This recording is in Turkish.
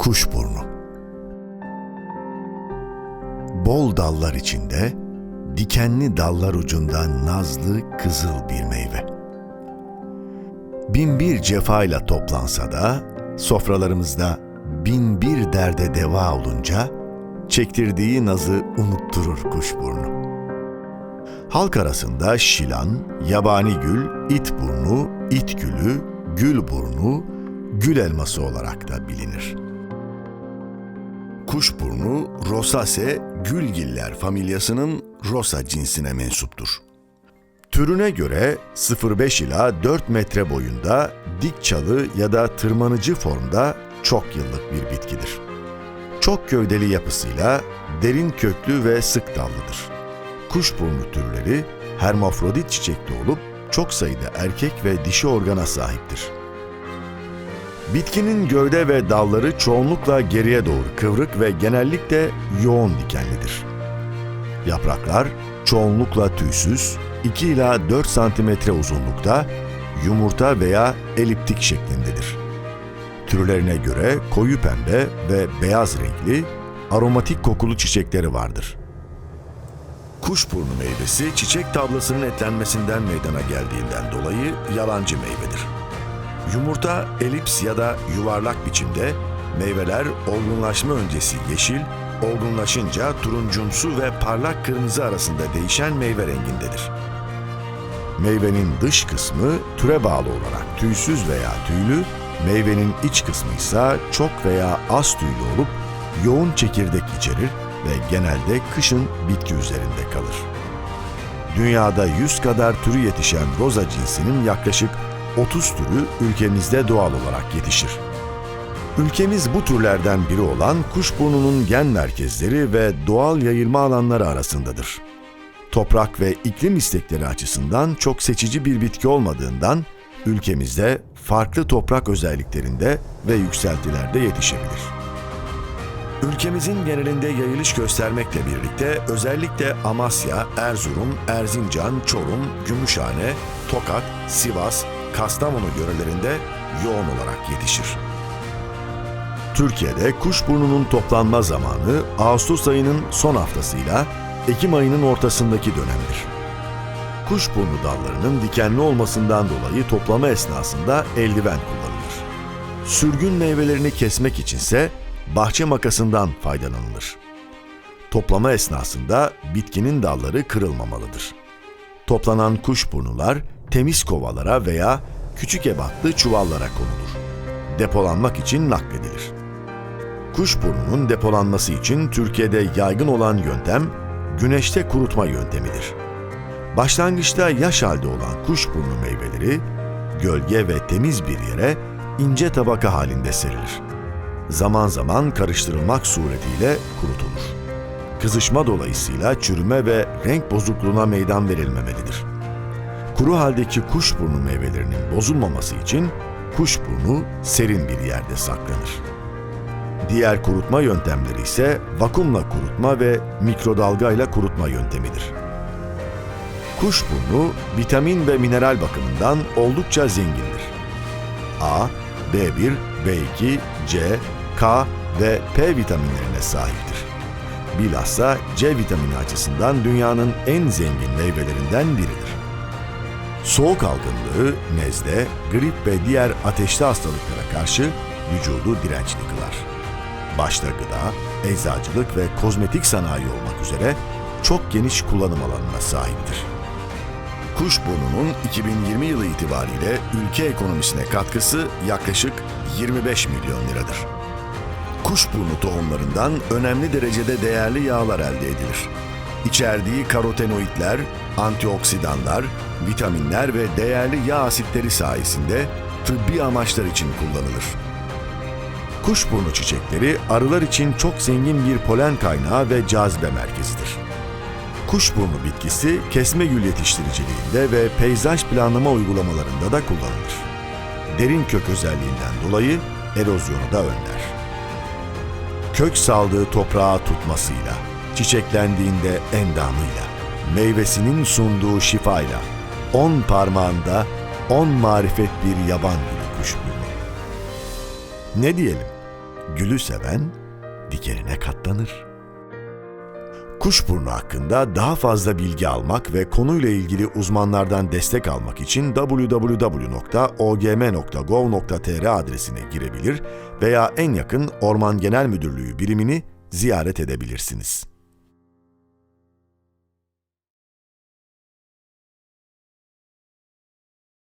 Kuşburnu Bol dallar içinde, dikenli dallar ucunda nazlı kızıl bir meyve. Bin bir cefayla toplansa da, sofralarımızda bin bir derde deva olunca, çektirdiği nazı unutturur kuşburnu. Halk arasında şilan, yabani gül, it burnu, it gülü, gül burnu, gül elması olarak da bilinir. Kuşburnu Rosaceae gülgiller familyasının Rosa cinsine mensuptur. Türüne göre 0,5 ila 4 metre boyunda dik çalı ya da tırmanıcı formda çok yıllık bir bitkidir. Çok gövdeli yapısıyla derin köklü ve sık dallıdır. Kuşburnu türleri hermafrodit çiçekli olup çok sayıda erkek ve dişi organa sahiptir. Bitkinin gövde ve dalları çoğunlukla geriye doğru kıvrık ve genellikle yoğun dikenlidir. Yapraklar çoğunlukla tüysüz, 2 ila 4 santimetre uzunlukta, yumurta veya eliptik şeklindedir. Türlerine göre koyu pembe ve beyaz renkli, aromatik kokulu çiçekleri vardır. Kuşburnu meyvesi çiçek tablasının etlenmesinden meydana geldiğinden dolayı yalancı meyvedir. Yumurta elips ya da yuvarlak biçimde, meyveler olgunlaşma öncesi yeşil, olgunlaşınca turuncumsu ve parlak kırmızı arasında değişen meyve rengindedir. Meyvenin dış kısmı türe bağlı olarak tüysüz veya tüylü, meyvenin iç kısmı ise çok veya az tüylü olup yoğun çekirdek içerir ve genelde kışın bitki üzerinde kalır. Dünyada 100 kadar türü yetişen roza cinsinin yaklaşık 30 türü ülkemizde doğal olarak yetişir. Ülkemiz bu türlerden biri olan kuşburnunun gen merkezleri ve doğal yayılma alanları arasındadır. Toprak ve iklim istekleri açısından çok seçici bir bitki olmadığından ülkemizde farklı toprak özelliklerinde ve yükseltilerde yetişebilir. Ülkemizin genelinde yayılış göstermekle birlikte özellikle Amasya, Erzurum, Erzincan, Çorum, Gümüşhane, Tokat, Sivas, Kastamonu yörelerinde yoğun olarak yetişir. Türkiye'de kuşburnunun toplanma zamanı Ağustos ayının son haftasıyla Ekim ayının ortasındaki dönemdir. Kuşburnu dallarının dikenli olmasından dolayı toplama esnasında eldiven kullanılır. Sürgün meyvelerini kesmek içinse bahçe makasından faydalanılır. Toplama esnasında bitkinin dalları kırılmamalıdır. Toplanan kuşburnular temiz kovalara veya küçük ebatlı çuvallara konulur. Depolanmak için nakledilir. Kuşburnunun depolanması için Türkiye'de yaygın olan yöntem güneşte kurutma yöntemidir. Başlangıçta yaş halde olan kuşburnu meyveleri gölge ve temiz bir yere ince tabaka halinde serilir. Zaman zaman karıştırılmak suretiyle kurutulur. Kızışma dolayısıyla çürüme ve renk bozukluğuna meydan verilmemelidir. Kuru haldeki kuşburnu meyvelerinin bozulmaması için kuşburnu serin bir yerde saklanır. Diğer kurutma yöntemleri ise vakumla kurutma ve mikrodalgayla kurutma yöntemidir. Kuşburnu vitamin ve mineral bakımından oldukça zengindir. A, B1, B2, C, K ve P vitaminlerine sahiptir. Bilhassa C vitamini açısından dünyanın en zengin meyvelerinden biridir. Soğuk algınlığı, nezle, grip ve diğer ateşli hastalıklara karşı vücudu dirençli kılar. Başta gıda, eczacılık ve kozmetik sanayi olmak üzere çok geniş kullanım alanına sahiptir. Kuşburnu'nun 2020 yılı itibariyle ülke ekonomisine katkısı yaklaşık 25 milyon liradır. Kuşburnu tohumlarından önemli derecede değerli yağlar elde edilir. İçerdiği karotenoidler, antioksidanlar, vitaminler ve değerli yağ asitleri sayesinde tıbbi amaçlar için kullanılır. Kuşburnu çiçekleri arılar için çok zengin bir polen kaynağı ve cazibe merkezidir. Kuşburnu bitkisi kesme gül yetiştiriciliğinde ve peyzaj planlama uygulamalarında da kullanılır. Derin kök özelliğinden dolayı erozyonu da önler. Kök saldığı toprağa tutmasıyla, çiçeklendiğinde endamıyla, meyvesinin sunduğu şifayla, on parmağında on marifet bir yaban gülü kuşburnu. Ne diyelim? Gülü seven dikenine katlanır. Kuşburnu hakkında daha fazla bilgi almak ve konuyla ilgili uzmanlardan destek almak için www.ogm.gov.tr adresine girebilir veya en yakın Orman Genel Müdürlüğü birimini ziyaret edebilirsiniz.